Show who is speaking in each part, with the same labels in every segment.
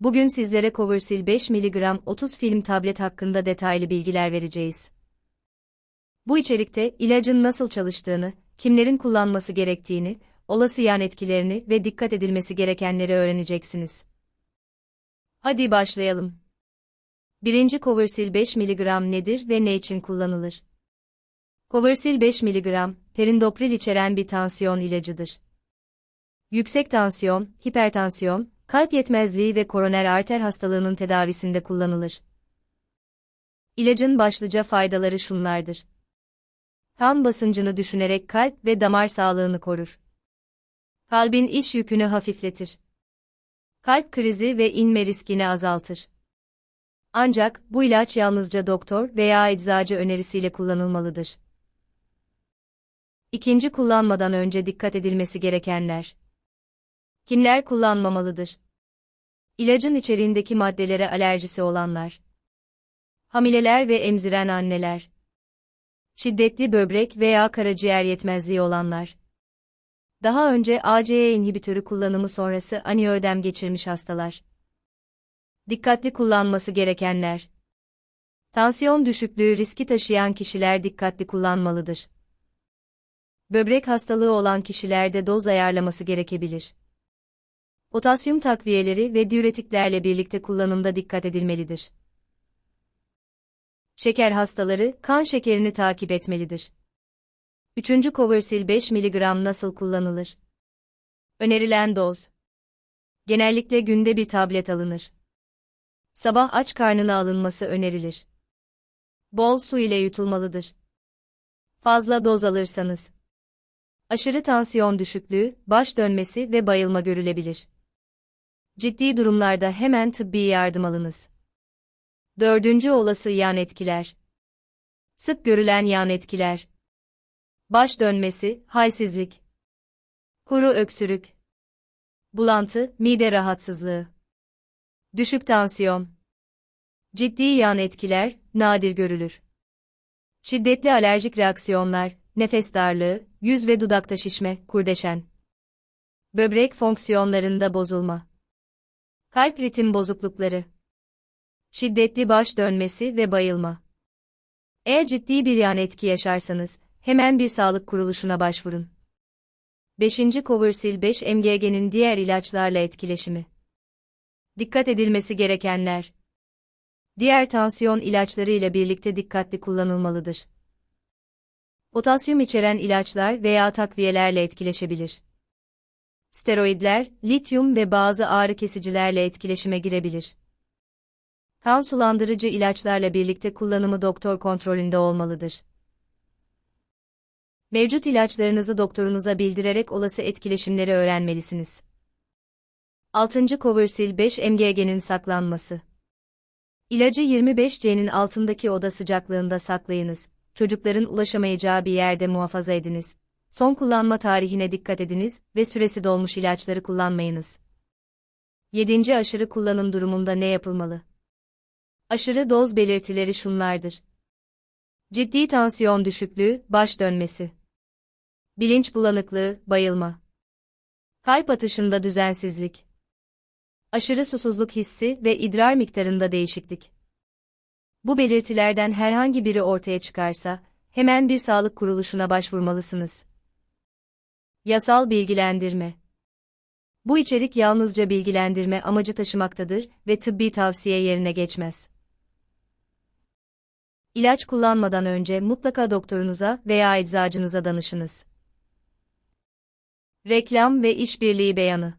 Speaker 1: Bugün sizlere Coversil 5 mg 30 film tablet hakkında detaylı bilgiler vereceğiz. Bu içerikte ilacın nasıl çalıştığını, kimlerin kullanması gerektiğini, olası yan etkilerini ve dikkat edilmesi gerekenleri öğreneceksiniz. Hadi başlayalım. 1. Coversil 5 mg nedir ve ne için kullanılır? Coversil 5 mg, perindopril içeren bir tansiyon ilacıdır. Yüksek tansiyon, hipertansiyon, kalp yetmezliği ve koroner arter hastalığının tedavisinde kullanılır. İlacın başlıca faydaları şunlardır. Kan basıncını düşünerek kalp ve damar sağlığını korur. Kalbin iş yükünü hafifletir. Kalp krizi ve inme riskini azaltır. Ancak bu ilaç yalnızca doktor veya eczacı önerisiyle kullanılmalıdır. İkinci kullanmadan önce dikkat edilmesi gerekenler. Kimler kullanmamalıdır? İlacın içeriğindeki maddelere alerjisi olanlar. Hamileler ve emziren anneler. Şiddetli böbrek veya karaciğer yetmezliği olanlar. Daha önce ACE inhibitörü kullanımı sonrası aniödem geçirmiş hastalar. Dikkatli kullanması gerekenler. Tansiyon düşüklüğü riski taşıyan kişiler dikkatli kullanmalıdır. Böbrek hastalığı olan kişilerde doz ayarlaması gerekebilir. Potasyum takviyeleri ve diüretiklerle birlikte kullanımda dikkat edilmelidir. Şeker hastaları kan şekerini takip etmelidir. 3. Coversil 5 mg nasıl kullanılır? Önerilen doz. Genellikle günde bir tablet alınır. Sabah aç karnına alınması önerilir. Bol su ile yutulmalıdır. Fazla doz alırsanız aşırı tansiyon düşüklüğü, baş dönmesi ve bayılma görülebilir. Ciddi durumlarda hemen tıbbi yardım alınız. Dördüncü olası yan etkiler. Sık görülen yan etkiler. Baş dönmesi, halsizlik. Kuru öksürük. Bulantı, mide rahatsızlığı. Düşük tansiyon. Ciddi yan etkiler, nadir görülür. Şiddetli alerjik reaksiyonlar, nefes darlığı, yüz ve dudakta şişme, kurdeşen. Böbrek fonksiyonlarında bozulma. Kalp ritim bozuklukları. Şiddetli baş dönmesi ve bayılma. Eğer ciddi bir yan etki yaşarsanız, hemen bir sağlık kuruluşuna başvurun. 5. Coversil 5 MGG'nin diğer ilaçlarla etkileşimi. Dikkat edilmesi gerekenler. Diğer tansiyon ilaçları ile birlikte dikkatli kullanılmalıdır. Potasyum içeren ilaçlar veya takviyelerle etkileşebilir steroidler, lityum ve bazı ağrı kesicilerle etkileşime girebilir. Kan sulandırıcı ilaçlarla birlikte kullanımı doktor kontrolünde olmalıdır. Mevcut ilaçlarınızı doktorunuza bildirerek olası etkileşimleri öğrenmelisiniz. 6. Coversil 5 mg'nin saklanması. İlacı 25C'nin altındaki oda sıcaklığında saklayınız. Çocukların ulaşamayacağı bir yerde muhafaza ediniz. Son kullanma tarihine dikkat ediniz ve süresi dolmuş ilaçları kullanmayınız. 7. Aşırı kullanım durumunda ne yapılmalı? Aşırı doz belirtileri şunlardır. Ciddi tansiyon düşüklüğü, baş dönmesi. Bilinç bulanıklığı, bayılma. Kalp atışında düzensizlik. Aşırı susuzluk hissi ve idrar miktarında değişiklik. Bu belirtilerden herhangi biri ortaya çıkarsa, hemen bir sağlık kuruluşuna başvurmalısınız. Yasal bilgilendirme. Bu içerik yalnızca bilgilendirme amacı taşımaktadır ve tıbbi tavsiye yerine geçmez. İlaç kullanmadan önce mutlaka doktorunuza veya eczacınıza danışınız. Reklam ve işbirliği beyanı.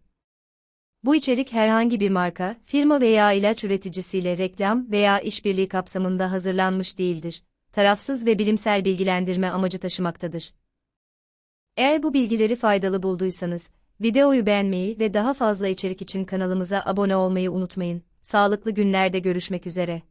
Speaker 1: Bu içerik herhangi bir marka, firma veya ilaç üreticisiyle reklam veya işbirliği kapsamında hazırlanmış değildir. Tarafsız ve bilimsel bilgilendirme amacı taşımaktadır. Eğer bu bilgileri faydalı bulduysanız, videoyu beğenmeyi ve daha fazla içerik için kanalımıza abone olmayı unutmayın. Sağlıklı günlerde görüşmek üzere.